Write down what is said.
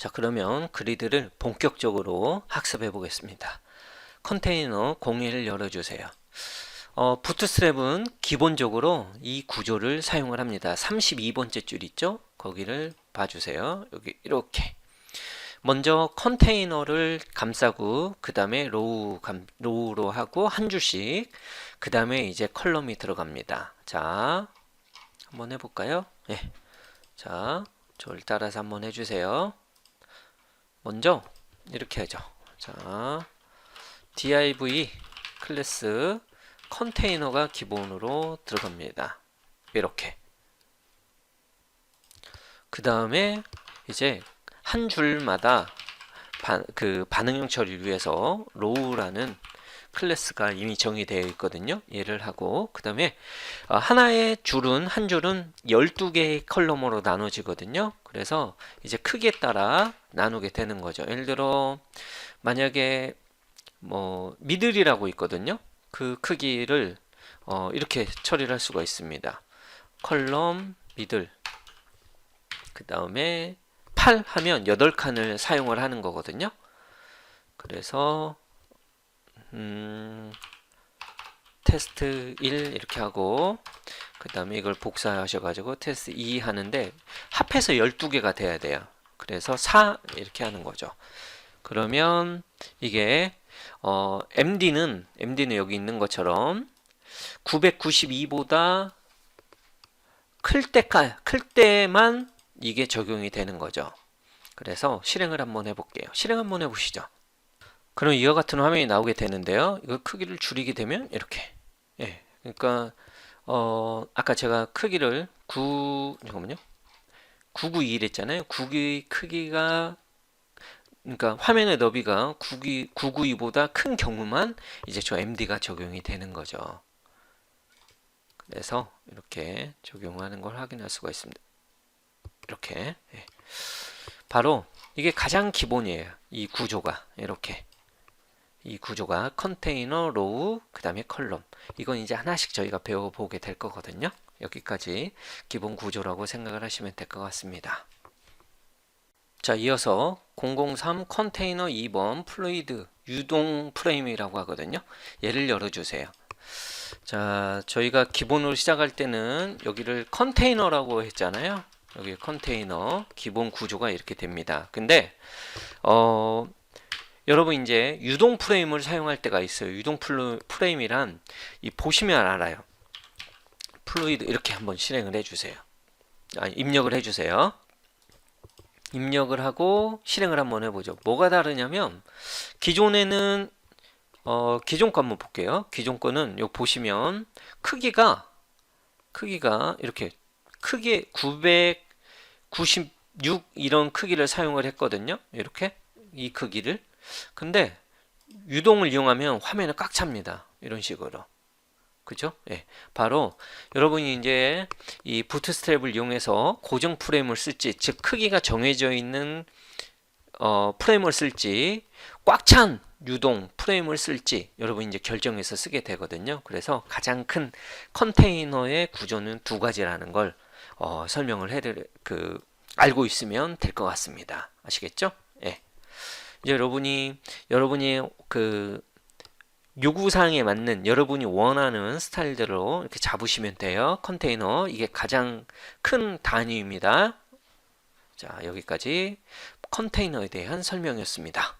자, 그러면 그리드를 본격적으로 학습해 보겠습니다. 컨테이너 공예를 열어주세요. 어, 부트스트랩은 기본적으로 이 구조를 사용을 합니다. 32번째 줄 있죠? 거기를 봐주세요. 여기 이렇게. 먼저 컨테이너를 감싸고 그 다음에 로우 감, 로우로 하고 한 줄씩 그 다음에 이제 컬럼이 들어갑니다. 자, 한번 해볼까요? 네. 자, 저를 따라서 한번 해주세요. 먼저 이렇게 하죠. 자, div 클래스 컨테이너가 기본으로 들어갑니다. 이렇게. 그 다음에 이제 한 줄마다 반, 그 반응형 처리를 위해서 로우라는 클래스가 이미 정의되어 있거든요. 얘를 하고 그 다음에 하나의 줄은 한 줄은 12개의 컬럼으로 나눠지거든요. 그래서 이제 크기에 따라 나누게 되는 거죠. 예를 들어 만약에 뭐 미들이라고 있거든요. 그 크기를 어, 이렇게 처리를 할 수가 있습니다. 컬럼 미들 그 다음에 8 하면 8칸을 사용을 하는 거거든요. 그래서 음, 테스트 1 이렇게 하고 그 다음에 이걸 복사하셔가지고 테스트 2 하는데 합해서 12개가 돼야 돼요. 그래서 4 이렇게 하는 거죠. 그러면 이게 어, MD는 MD는 여기 있는 것처럼 992보다 클 때까 클 때만 이게 적용이 되는 거죠. 그래서 실행을 한번 해볼게요. 실행 한번 해보시죠. 그럼 이와 같은 화면이 나오게 되는데요. 이거 크기를 줄이게 되면 이렇게. 예. 그러니까 어 아까 제가 크기를 9 잠깐만요. 991 했잖아요. 9기 크기가 그러니까 화면의 너비가 9기, 992보다 큰 경우만 이제 저 MD가 적용이 되는 거죠. 그래서 이렇게 적용하는 걸 확인할 수가 있습니다. 이렇게 예. 바로 이게 가장 기본이에요. 이 구조가 이렇게 이 구조가 컨테이너, 로우, 그 다음에 컬럼 이건 이제 하나씩 저희가 배워보게 될 거거든요. 여기까지 기본 구조라고 생각을 하시면 될 것 같습니다. 자 이어서 003 컨테이너 2번 플루이드 유동 프레임이라고 하거든요. 얘를 열어주세요. 자 저희가 기본으로 시작할 때는 여기를 컨테이너라고 했잖아요. 여기 컨테이너 기본 구조가 이렇게 됩니다. 근데 어 여러분 이제 유동 프레임을 사용할 때가 있어요. 유동 프레임이란 이 보시면 알아요. 플루이드 이렇게 한번 실행을 해주세요. 아, 입력을 해주세요. 입력을 하고 실행을 한번 해보죠. 뭐가 다르냐면 기존에는 어, 기존 거 한번 볼게요. 기존 거는 요 보시면 크기가 크기가 이렇게 크게 996 이런 크기를 사용을 했거든요. 이렇게 이 크기를. 근데 유동을 이용하면 화면을 꽉 찹니다. 이런 식으로. 그죠? 예. 바로 여러분이 이제 이 부트스트랩을 이용해서 고정 프레임을 쓸지, 즉 크기가 정해져 있는 어, 프레임을 쓸지, 꽉 찬 유동 프레임을 쓸지 여러분 이제 결정해서 쓰게 되거든요. 그래서 가장 큰 컨테이너의 구조는 두 가지라는 걸 어, 설명을 해드릴 그 알고 있으면 될 것 같습니다. 아시겠죠? 예. 이제 여러분이 여러분이 그 요구사항에 맞는 여러분이 원하는 스타일대로 이렇게 잡으시면 돼요. 컨테이너 이게 가장 큰 단위입니다. 자 여기까지 컨테이너에 대한 설명이었습니다.